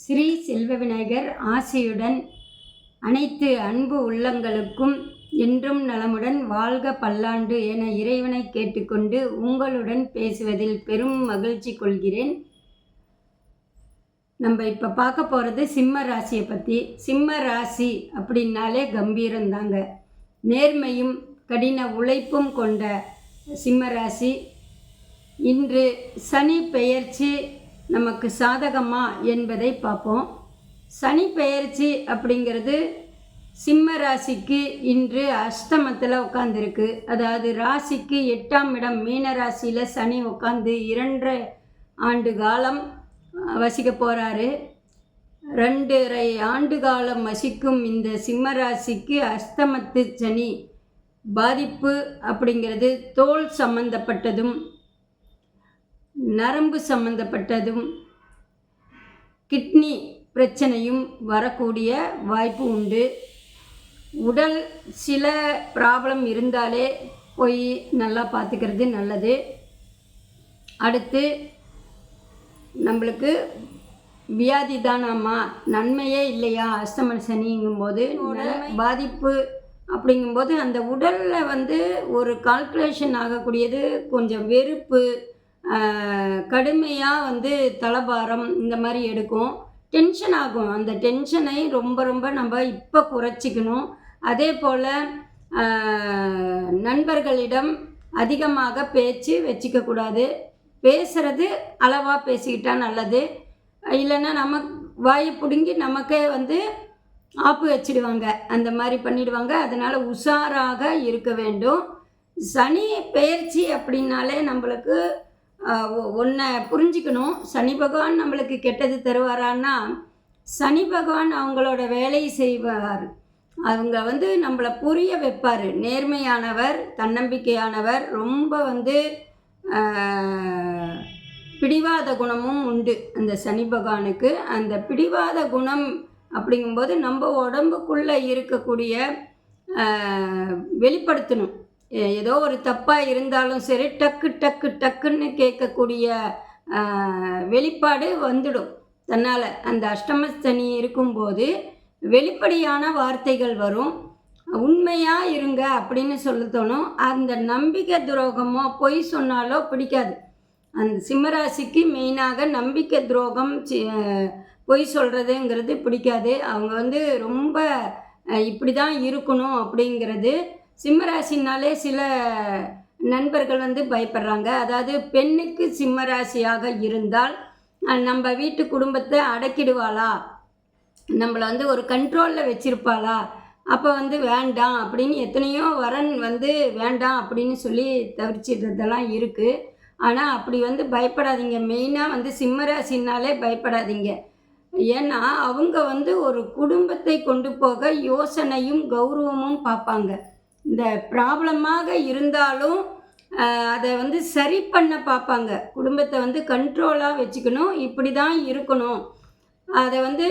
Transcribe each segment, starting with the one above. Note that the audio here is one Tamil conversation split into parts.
ஸ்ரீ செல்வ விநாயகர் ஆசையுடன் அனைத்து அன்பு உள்ளங்களுக்கும் என்றும் நலமுடன் வாழ்க பல்லாண்டு என இறைவனை கேட்டுக்கொண்டு உங்களுடன் பேசுவதில் பெரும் மகிழ்ச்சி கொள்கிறேன். நம்ம இப்போ பார்க்க போகிறது சிம்ம ராசியை பற்றி சிம்ம ராசி அப்படின்னாலே கம்பீரம்தாங்க நேர்மையும் கடின உழைப்பும் கொண்ட சிம்ம ராசி. இன்று சனி பெயர்ச்சி நமக்கு சாதகமா என்பதை பார்ப்போம். சனி பெயர்ச்சி அப்படிங்கிறது சிம்ம ராசிக்கு இன்று அஷ்டமத்தில் உட்காந்துருக்கு அதாவது ராசிக்கு எட்டாம் இடம் மீன ராசியில் சனி உட்காந்து இரண்டரை ஆண்டு காலம் வசிக்க போகிறாரு ரெண்டரை ஆண்டு காலம் வசிக்கும் இந்த சிம்ம ராசிக்கு அஸ்தமத்து சனி பாதிப்பு அப்படிங்கிறது தோல் சம்பந்தப்பட்டதும் நரம்பு சம்பந்தப்பட்டதும் கிட்னி பிரச்சனையும் வரக்கூடிய வாய்ப்பு உண்டு. உடல் சில ப்ராப்ளம் இருந்தாலே போய் நல்லா பார்த்துக்கிறது நல்லது. அடுத்து நம்மளுக்கு வியாதி தானாமா நன்மையே இல்லையா? அஷ்டம சனிங்கும்போது பாதிப்பு அப்படிங்கும்போது அந்த உடலில் வந்து ஒரு கால்குலேஷன் ஆகக்கூடியது கொஞ்சம் வெறுப்பு கடுமையாக வந்து தலபாரம் இந்த மாதிரி எடுக்கும். டென்ஷன் ஆகும். அந்த டென்ஷனை ரொம்ப ரொம்ப நம்ம இப்போ குறைச்சிக்கணும். அதே போல் நண்பர்களிடம் அதிகமாக பேச்சு வச்சுக்கக்கூடாது பேசுகிறது அளவாக பேசிக்கிட்டா நல்லது. இல்லைன்னா நம்ம வாயை பிடுங்கி நமக்கே வந்து ஆப்பு வச்சிடுவாங்க. அந்த மாதிரி பண்ணிடுவாங்க. அதனால் உஷாராக இருக்க வேண்டும். சனி பயிற்சி அப்படின்னாலே நம்மளுக்கு ஒன்றை புரிஞ்சுக்கணும். சனி பகவான் நம்மளுக்கு கெட்டது தருவாரான்னா சனி பகவான் அவங்களோட வேலையை செய்வார். அவங்க வந்து நம்மளை புரிய வைப்பார். நேர்மையானவர் தன்னம்பிக்கையானவர் ரொம்ப வந்து பிடிவாத குணமும் உண்டு அந்த சனி பகவானுக்கு. அந்த பிடிவாத குணம் அப்படிங்கும்போது நம்ம உடம்புக்குள்ளே இருக்கக்கூடிய வெளிப்படுத்தணும். ஏதோ ஒரு தப்பாக இருந்தாலும் சரி டக்கு டக்கு டக்குன்னு கேட்கக்கூடிய வெளிப்பாடு வந்துடும். தன்னால் அந்த அஷ்டமஸ்தனி இருக்கும்போது வெளிப்படையான வார்த்தைகள் வரும். உண்மையாக இருங்க அப்படின்னு சொல்ல தோணும் அந்த நம்பிக்கை துரோகமோ பொய் சொன்னாலோ பிடிக்காது. அந்த சிம்மராசிக்கு மெயினாக நம்பிக்கை துரோகம் சி- பொய் சொல்கிறதுங்கிறது பிடிக்காது. அவங்க வந்து ரொம்ப இப்படி தான் இருக்கணும் அப்படிங்கிறது சிம்மராசினாலே சில நண்பர்கள் வந்து பயப்படுறாங்க. அதாவது பெண்ணுக்கு சிம்மராசியாக இருந்தால் நம்ம வீட்டு குடும்பத்தை அடக்கிடுவாளா? நம்மளை வந்து ஒரு கண்ட்ரோலில் வச்சுருப்பாளா? அப்போ வந்து வேண்டாம் அப்படின்னு எத்தனையோ வரன் வந்து வேண்டாம் அப்படின்னு சொல்லி தவிர்ச்சிடுறதெல்லாம் இருக்குது ஆனால் அப்படி வந்து பயப்படாதீங்க. மெயினாக வந்து சிம்மராசினாலே பயப்படாதீங்க. ஏன்னா அவங்க வந்து ஒரு குடும்பத்தை கொண்டு போக யோசனையும் கௌரவமும் பார்ப்பாங்க. இந்த ப்ராப்ளமாக இருந்தாலும் அதை வந்து சரி பண்ண பார்ப்பாங்க. குடும்பத்தை வந்து கண்ட்ரோலாக வச்சுக்கணும். இப்படி தான் இருக்கணும். அதை வந்து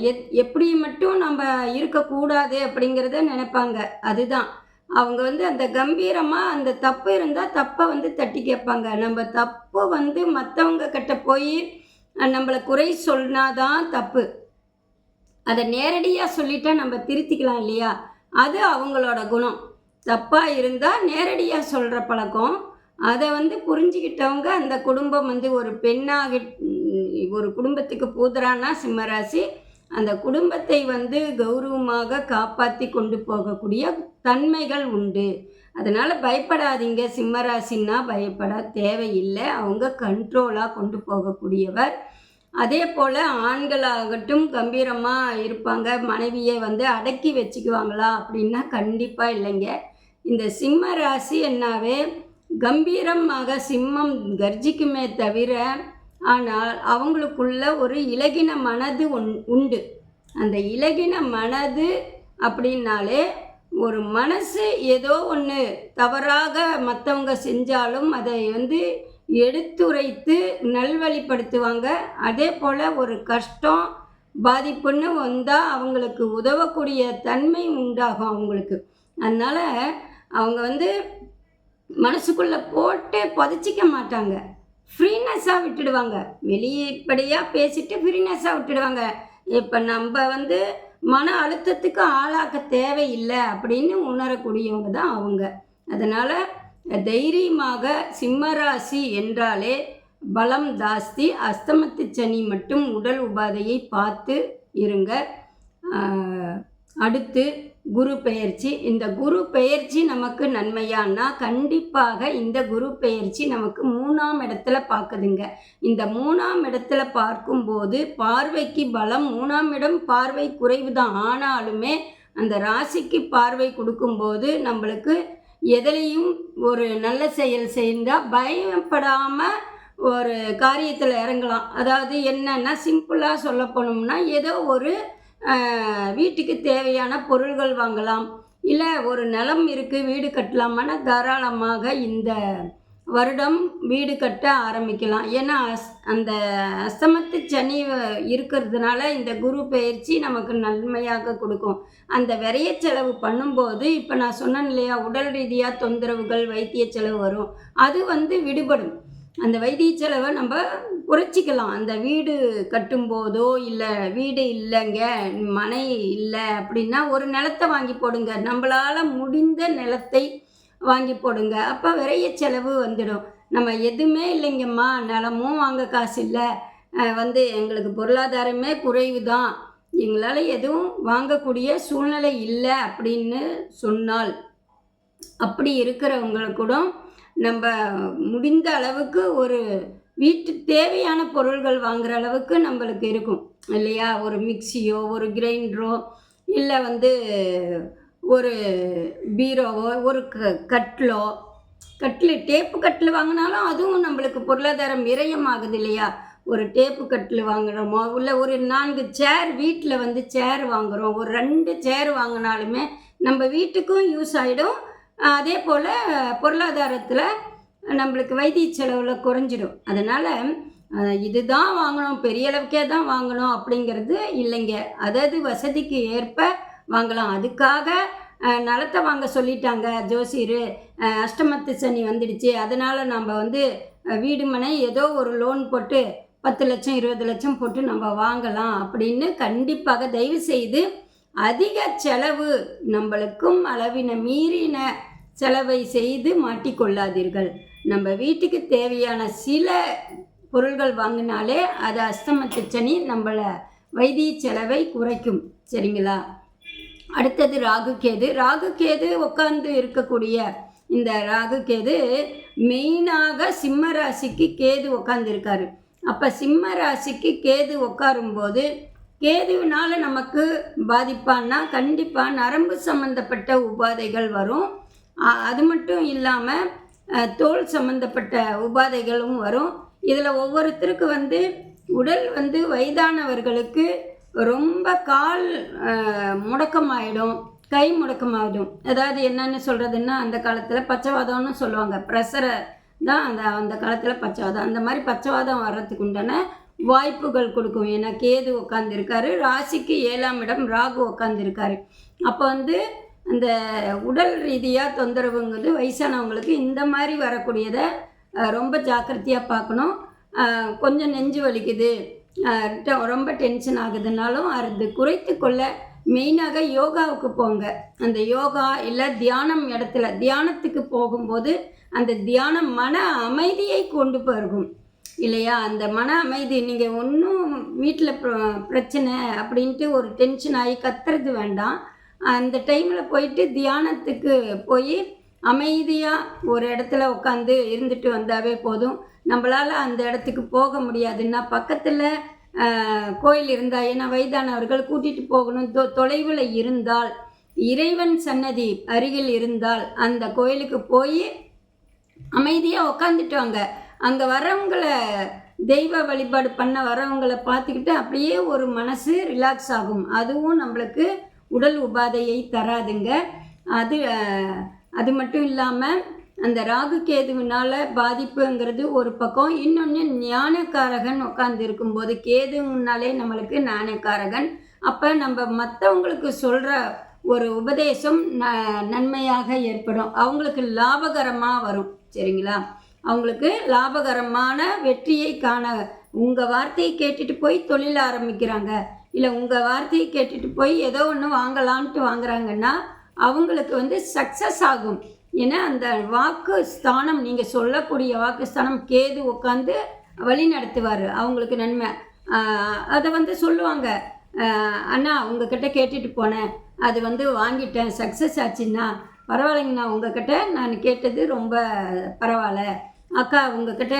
எத் எப்படி மட்டும் நம்ம இருக்கக்கூடாது அப்படிங்கிறத நினைப்பாங்க. அதுதான். அவங்க வந்து அந்த கம்பீரமாக அந்த தப்பு இருந்தால் தப்பை வந்து தட்டி கேட்பாங்க. நம்ம தப்பு வந்து மற்றவங்க கிட்ட போய் நம்மளை குறை சொன்னாதான் தப்பு. அதை நேரடியாக சொல்லிட்டா நம்ம திருத்திக்கலாம் இல்லையா? அது அவங்களோட குணம். தப்பாக இருந்தால் நேரடியாக சொல்கிற பழக்கம். அதை வந்து புரிஞ்சுக்கிட்டவங்க அந்த குடும்பம் வந்து ஒரு பெண்ணாக ஒரு குடும்பத்துக்கு பூதரானா சிம்மராசி அந்த குடும்பத்தை வந்து கௌரவமாக காப்பாற்றி கொண்டு போகக்கூடிய தன்மைகள் உண்டு. அதனால் பயப்படாதீங்க. சிம்மராசின்னா பயப்பட தேவையில்லை. அவங்க கண்ட்ரோலாக கொண்டு போகக்கூடியவர். அதே போல் ஆண்களாகட்டும் கம்பீரமாக இருப்பாங்க. மனைவியை வந்து அடக்கி வச்சுக்குவாங்களா அப்படின்னா கண்டிப்பாக இல்லைங்க. இந்த சிம்ம ராசி என்னாவே கம்பீரமாக சிம்மம் கர்ஜிக்குமே தவிர ஆனால் அவங்களுக்குள்ள ஒரு இலகின மனது உண் உண்டு. அந்த இலகின மனது அப்படின்னாலே ஒரு மனசு ஏதோ ஒன்று தவறாக மற்றவங்க செஞ்சாலும் அதை வந்து எடுத்துரைத்து நல்வழிப்படுத்துவாங்க. அதே போல் ஒரு கஷ்டம் பாதிப்புன்னு வந்தால் அவங்களுக்கு உதவக்கூடிய தன்மை உண்டாகும் அவங்களுக்கு. அதனால் அவங்க வந்து மனசுக்குள்ளே போட்டு புதைச்சிக்க மாட்டாங்க. ஃப்ரீனஸ்ஸாக விட்டுடுவாங்க. வெளிப்படையாக பேசிட்டு ஃப்ரீனஸ்ஸாக விட்டுடுவாங்க. இப்போ நம்ம வந்து மன அழுத்தத்துக்கு ஆளாக்க தேவையில்லை அப்படின்னு உணரக்கூடியவங்க தான் அவங்க. அதனால் தைரியமாக சிம்மராசி என்றாலே பலம் ஜாஸ்தி அஸ்தமத்து சனி மட்டும் உடல் உபாதையை பார்த்து இருங்க. அடுத்து குரு பெயர்ச்சி. இந்த குரு பெயர்ச்சி நமக்கு நன்மையானா? கண்டிப்பாக இந்த குரு பெயர்ச்சி நமக்கு மூணாம் இடத்துல பார்க்குதுங்க. இந்த மூணாம் இடத்துல பார்க்கும்போது பார்வைக்கு பலம் மூணாம் இடம் பார்வை குறைவு தான் ஆனாலுமே அந்த ராசிக்கு பார்வை கொடுக்கும்போது நம்மளுக்கு எதிலையும் ஒரு நல்ல செயல் செய்தால் பயப்படாமல் ஒரு காரியத்தில் இறங்கலாம். அதாவது என்னென்னா சிம்பிளாக சொல்ல போனோம்னா ஏதோ ஒரு வீட்டுக்கு தேவையான பொருள்கள் வாங்கலாம். இல்லை ஒரு நிலம் இருக்குது வீடு கட்டலாமான்னா தாராளமாக இந்த வருடம் வீடு கட்ட ஆரம்பிக்கலாம். ஏன்னா அஸ் அந்த அஸ்தமத்து சனி இருக்கிறதுனால இந்த குரு பயிற்சி நமக்கு நன்மையாக கொடுக்கும். அந்த விரைய செலவு பண்ணும்போது இப்போ நான் சொன்னேன் இல்லையா உடல் ரீதியாக தொந்தரவுகள் வைத்திய செலவு வரும். அது வந்து விடுபடும். அந்த வைத்திய செலவை நம்ம குறைச்சிக்கலாம். அந்த வீடு கட்டும்போதோ இல்லை வீடு இல்லைங்க மனை இல்லை அப்படின்னா ஒரு நிலத்தை வாங்கி போடுங்க. நம்மளால் முடிந்த நிலத்தை வாங்கி போடுங்க. அப்போ விரைய செலவு வந்துடும். நம்ம எதுவுமே இல்லைங்கம்மா நிலமும் வாங்க காசு இல்லை. வந்து எங்களுக்கு பொருளாதாரமே குறைவு தான் எங்களால் எதுவும் வாங்கக்கூடிய சூழ்நிலை இல்லை அப்படின்னு சொன்னால் அப்படி இருக்கிறவங்களுக்கு கூட நம்ம முடிந்த அளவுக்கு ஒரு வீட்டு தேவையான பொருள்கள் வாங்குற அளவுக்கு நம்மளுக்கு இருக்கும். இல்லையா? ஒரு மிக்சியோ ஒரு கிரைண்டரோ இல்லை வந்து ஒரு பீரோவோ ஒரு க கட்டிலோ கட்டில் டேப்பு கட்டில் வாங்கினாலும் அதுவும் நம்மளுக்கு பொருளாதாரம் விரயம் ஆகுது இல்லையா? ஒரு டேப்பு கட்டில் வாங்குகிறோமோ இல்லை ஒரு நான்கு சேர் வீட்டில் வந்து சேர் வாங்குகிறோம் ஒரு ரெண்டு சேர் வாங்கினாலுமே நம்ம வீட்டுக்கும் யூஸ் ஆகிடும் அதே போல் பொருளாதாரத்தில் நம்மளுக்கு வைத்திய செலவில் குறைஞ்சிடும். அதனால் இதுதான் வாங்கணும் பெரிய அளவுக்கே தான் வாங்கணும் அப்படிங்கிறது இல்லைங்க. அதாவது வசதிக்கு ஏற்ப வாங்கலாம். அதுக்காக நலத்தை வாங்க சொல்லிட்டாங்க ஜோசியர். அஷ்டமத்து சனி வந்துடுச்சு. அதனால் நம்ம வந்து வீடு மனை ஏதோ ஒரு லோன் போட்டு பத்து லட்சம் இருபது லட்சம் போட்டு நம்ம வாங்கலாம் அப்படின்னு கண்டிப்பாக தயவு செய்து அதிக செலவு நம்மளுக்கும் அளவின மீறின செலவை செய்து மாட்டிக்கொள்ளாதீர்கள். நம்ம வீட்டுக்கு தேவையான சில பொருள்கள் வாங்கினாலே அது அஸ்தமத்து சனி நம்மளை வைத்திய செலவை குறைக்கும். சரிங்களா? அடுத்தது ராகு கேது. ராகு கேது உட்கார்ந்து இருக்கக்கூடிய இந்த ராகு கேது மெயினாக சிம்ம ராசிக்கு கேது உட்காந்துருக்காரு அப்போ சிம்ம ராசிக்கு கேது உட்காரும்போது கேதுவினால நமக்கு பாதிப்பான்னா கண்டிப்பாக நரம்பு சம்மந்தப்பட்ட உபாதைகள் வரும். அது மட்டும் இல்லாமல் தோல் சம்பந்தப்பட்ட உபாதைகளும் வரும். இதில் ஒவ்வொருத்தருக்கு வந்து உடல் வந்து வயதானவர்களுக்கு ரொம்ப கால் முடக்கமாயிடும் கை முடக்கமாகிடும் அதாவது என்னன்னு சொல்கிறதுன்னா அந்த காலத்தில் பச்சைவாதம்னு சொல்லுவாங்க. ப்ரெஷரை தான் அந்த அந்த காலத்தில் பச்சைவாதம். அந்த மாதிரி பச்சைவாதம் வர்றதுக்கு உண்டான வாய்ப்புகள் கொடுக்கும். ஏன்னா கேது உட்காந்துருக்காரு ராசிக்கு ஏழாம் இடம் ராகு உட்காந்துருக்காரு அப்போ வந்து அந்த உடல் ரீதியாக தொந்தரவுங்கிறது வயசானவங்களுக்கு இந்த மாதிரி வரக்கூடியதை ரொம்ப ஜாக்கிரதையாக பார்க்கணும் கொஞ்சம் நெஞ்சு வலிக்குது ட- ரொம்ப டென்ஷன் ஆகுதுனாலும் அது குறைத்து கொள்ள மெயினாக யோகாவுக்கு போங்க. அந்த யோகா இல்லை தியானம் இடத்துல தியானத்துக்கு போகும்போது அந்த தியானம் மன அமைதியை கொண்டு போகும். இல்லையா? அந்த மன அமைதி நீங்கள் ஒன்றும் வீட்டில் பிரச்சனை அப்படின்ட்டு ஒரு டென்ஷன் ஆகி கத்துறது வேண்டாம். அந்த டைமில் போயிட்டு தியானத்துக்கு போய் அமைதியாக ஒரு இடத்துல உட்காந்து இருந்துட்டு வந்தாவே போதும். நம்மளால் அந்த இடத்துக்கு போக முடியாதுன்னா பக்கத்தில் கோயில் இருந்தால் ஏன்னா வயதானவர்கள் கூட்டிகிட்டு போகணும். தொ தொலைவில் இருந்தால் இறைவன் சன்னதி அருகில் இருந்தால் அந்த கோயிலுக்கு போய் அமைதியாக உக்காந்துட்டு வாங்க. அங்கே வரவங்களை தெய்வ வழிபாடு பண்ண வரவங்களை பார்த்துக்கிட்டு அப்படியே ஒரு மனசு ரிலாக்ஸ் ஆகும். அதுவும் நம்மளுக்கு உடல் உபாதையை தராதுங்க. அது அது மட்டும் இல்லாமல் அந்த ராகு கேதுவினால் பாதிப்புங்கிறது ஒரு பக்கம். இன்னொன்று ஞானக்காரகன் உட்காந்து இருக்கும்போது கேதுனாலே நம்மளுக்கு ஞானக்காரகன். அப்போ நம்ம மற்றவங்களுக்கு சொல்கிற ஒரு உபதேசம் ந நன்மையாக ஏற்படும். அவங்களுக்கு லாபகரமாக வரும். சரிங்களா? அவங்களுக்கு லாபகரமான வெற்றியை காண உங்கள் வார்த்தையை கேட்டுட்டு போய் தொழில் ஆரம்பிக்கிறாங்க. இல்லை உங்கள் வார்த்தையை கேட்டுட்டு போய் ஏதோ ஒன்று வாங்கலான்ட்டு வாங்குறாங்கன்னா அவங்களுக்கு வந்து சக்ஸஸ் ஆகும். ஏன்னா அந்த வாக்கு ஸ்தானம் நீங்கள் சொல்லக்கூடிய வாக்கு ஸ்தானம் கேது உட்காந்து வழி நடத்துவார். அவங்களுக்கு நன்மை. அதை வந்து சொல்லுவாங்க. அண்ணா உங்ககிட்ட கேட்டுட்டு போனேன். அது வந்து வாங்கிட்டேன். சக்ஸஸ் ஆச்சுன்னா பரவாயில்லைங்கண்ணா உங்ககிட்ட நான் கேட்டது ரொம்ப பரவாயில்ல. அக்கா உங்ககிட்ட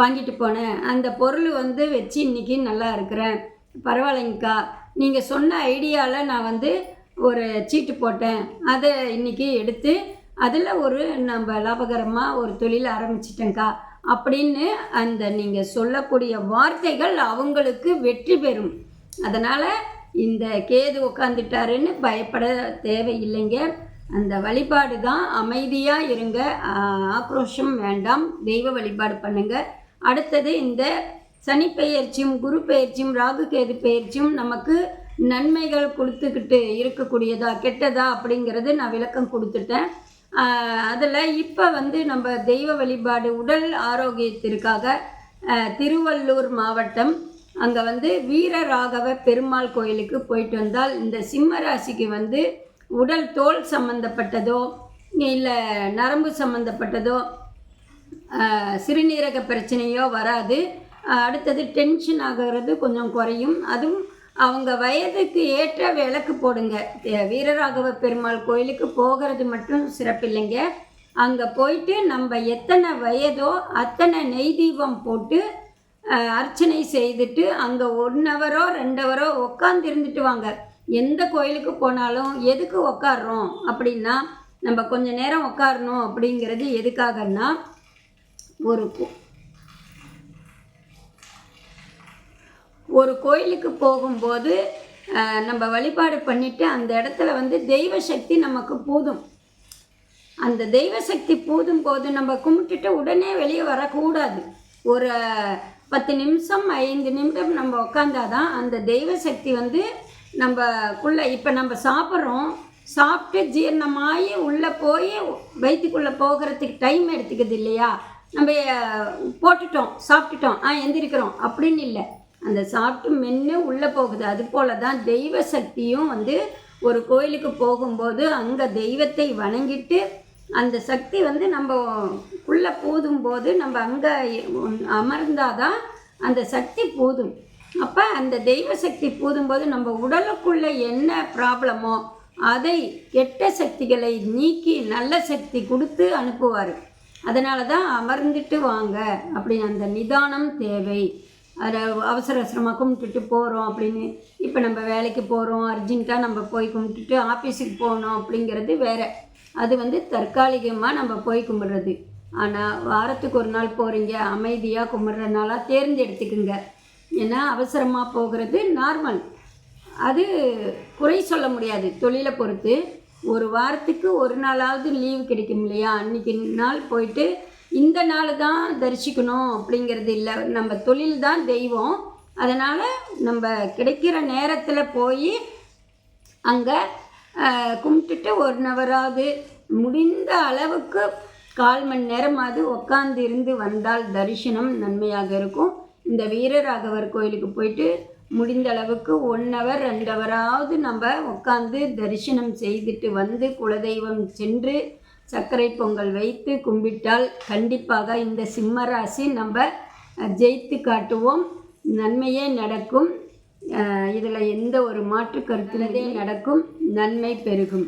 வாங்கிட்டு போனேன். அந்த பொருள் வந்து வச்சு இன்றைக்கி நல்லா இருக்கிறேன். பரவாயில்லைங்கக்கா. நீங்கள் சொன்ன ஐடியாவில் நான் வந்து ஒரு சீட்டு போட்டேன். அதை இன்றைக்கி எடுத்து அதில் ஒரு நம்ம லாபகரமாக ஒரு தொழில் ஆரம்பிச்சிட்டேங்க்கா அப்படின்னு அந்த நீங்கள் சொல்லக்கூடிய வார்த்தைகள் அவங்களுக்கு வெற்றி பெறும். அதனால் இந்த கேது உட்காந்துட்டாருன்னு பயப்பட தேவையில்லைங்க. அந்த வழிபாடு தான் அமைதியாக இருங்க. ஆக்ரோஷம் வேண்டாம். தெய்வ வழிபாடு பண்ணுங்கள் அடுத்தது இந்த சனி பெயர்ச்சியும் குரு பெயர்ச்சியும் ராகு கேது பெயர்ச்சியும் நமக்கு நன்மைகள் கொடுத்துக்கிட்டு இருக்கக்கூடியதா கெட்டதா அப்படிங்கிறது நான் விளக்கம் கொடுத்துட்டேன். அதில் இப்போ வந்து நம்ம தெய்வ வழிபாடு உடல் ஆரோக்கியத்திற்காக திருவள்ளூர் மாவட்டம் அங்கே வந்து வீரராகவ பெருமாள் கோயிலுக்கு போயிட்டு வந்தால் இந்த சிம்ம ராசிக்கு வந்து உடல் தோல் சம்மந்தப்பட்டதோ இல்லை நரம்பு சம்மந்தப்பட்டதோ சிறுநீரக பிரச்சனையோ வராது. அடுத்தது டென்ஷன் ஆகிறது கொஞ்சம் குறையும். அதுவும் அவங்க வயதுக்கு ஏற்ற விளக்கு போடுங்க. வீரராகவ பெருமாள் கோயிலுக்கு போகிறது மட்டும் சிறப்பில்லைங்க. அங்கே போயிட்டு நம்ம எத்தனை வயதோ அத்தனை நெய் தீபம் போட்டு அர்ச்சனை செய்துட்டு அங்கே ஒன் ஹவரோ ரெண்டு ஹவரோ உட்காந்து இருந்துட்டு வாங்க. எந்த கோயிலுக்கு போனாலும் எதுக்கு உக்காடுறோம் அப்படின்னா நம்ம கொஞ்ச நேரம் உட்காரணும் அப்படிங்கிறது எதுக்காகன்னா ஒரு ஒரு கோயிலுக்கு போகும்போது நம்ம வழிபாடு பண்ணிட்டு அந்த இடத்துல வந்து தெய்வ சக்தி நமக்கு போதும். அந்த தெய்வ சக்தி போதும் போது நம்ம கும்பிட்டுட்டு உடனே வெளியே வரக்கூடாது. ஒரு பத்து நிமிஷம் ஐந்து நிமிடம் நம்ம உக்காந்தாதான் அந்த தெய்வ சக்தி வந்து நம்மக்குள்ளே இப்போ நம்ம சாப்பிட்றோம் சாப்பிட்டு ஜீரணமாகி உள்ளே போய் வயிற்றுக்குள்ளே போகிறதுக்கு டைம் எடுத்துக்குது இல்லையா? நம்ம போட்டுட்டோம் சாப்பிட்டுட்டோம் ஆ எந்திரிக்கிறோம் அப்படின்னு இல்லை. அந்த சாப்பிட்டு மென்று உள்ளே போகுது. அது போல தான் தெய்வ சக்தியும் வந்து ஒரு கோயிலுக்கு போகும்போது அங்கே தெய்வத்தை வணங்கிட்டு அந்த சக்தி வந்து நம்ம உள்ளே போதும் போது நம்ம அங்கே அமர்ந்தாதான் அந்த சக்தி போதும். அப்போ அந்த தெய்வ சக்தி போதும்போது நம்ம உடலுக்குள்ளே என்ன ப்ராப்ளமோ அதை கெட்ட சக்திகளை நீக்கி நல்ல சக்தி கொடுத்து அனுப்புவார். அதனால தான் அமர்ந்துட்டு வாங்க அப்படின்னு அந்த நிதானம் தேவை. அவசர அவசரமாக கும்பிட்டுட்டு போகிறோம் அப்படின்னு. இப்போ நம்ம வேலைக்கு போகிறோம் அர்ஜென்ட்டாக நம்ம போய் கும்பிட்டுட்டு ஆஃபீஸுக்கு போகணும் அப்படிங்கிறது வேறு. அது வந்து தற்காலிகமாக நம்ம போய் கும்பிட்றது. ஆனால் வாரத்துக்கு ஒரு நாள் போகிறீங்க அமைதியாக கும்பிட்றதுனால தேர்ந்தெடுத்துக்குங்க. ஏன்னா அவசரமாக போகிறது நார்மல். அது குறை சொல்ல முடியாது. தொழிலை பொறுத்து ஒரு வாரத்துக்கு ஒரு நாளாவது லீவு கிடைக்கும் இல்லையா? அன்றைக்கி நாள் போயிட்டு இந்த நாள் தான் தரிசிக்கணும் அப்படிங்கிறது இல்லை. நம்ம தொழில் தான் தெய்வம். அதனால் நம்ம கிடைக்கிற நேரத்தில் போய் அங்கே கும்பிட்டுட்டு ஒரு நவராவது முடிந்த அளவுக்கு கால் மணி நேரமாவது உட்காந்து இருந்து வந்தால் தரிசனம் நன்மையாக இருக்கும். இந்த வீரராகவர் கோயிலுக்கு போயிட்டு முடிந்த அளவுக்கு ஒன் ஹவர் ரெண்டு ஹவராவது நம்ம உட்காந்து தரிசனம் செய்துட்டு வந்து குலதெய்வம் சென்று சர்க்கரை பொங்கல் வைத்து கும்பிட்டால் கண்டிப்பாக இந்த சிம்ம ராசி நம்ம ஜெயித்து காட்டுவோம். நன்மையே நடக்கும். இதில் எந்த ஒரு மாற்று கருத்துலதே நடக்கும். நன்மை பெருகும்.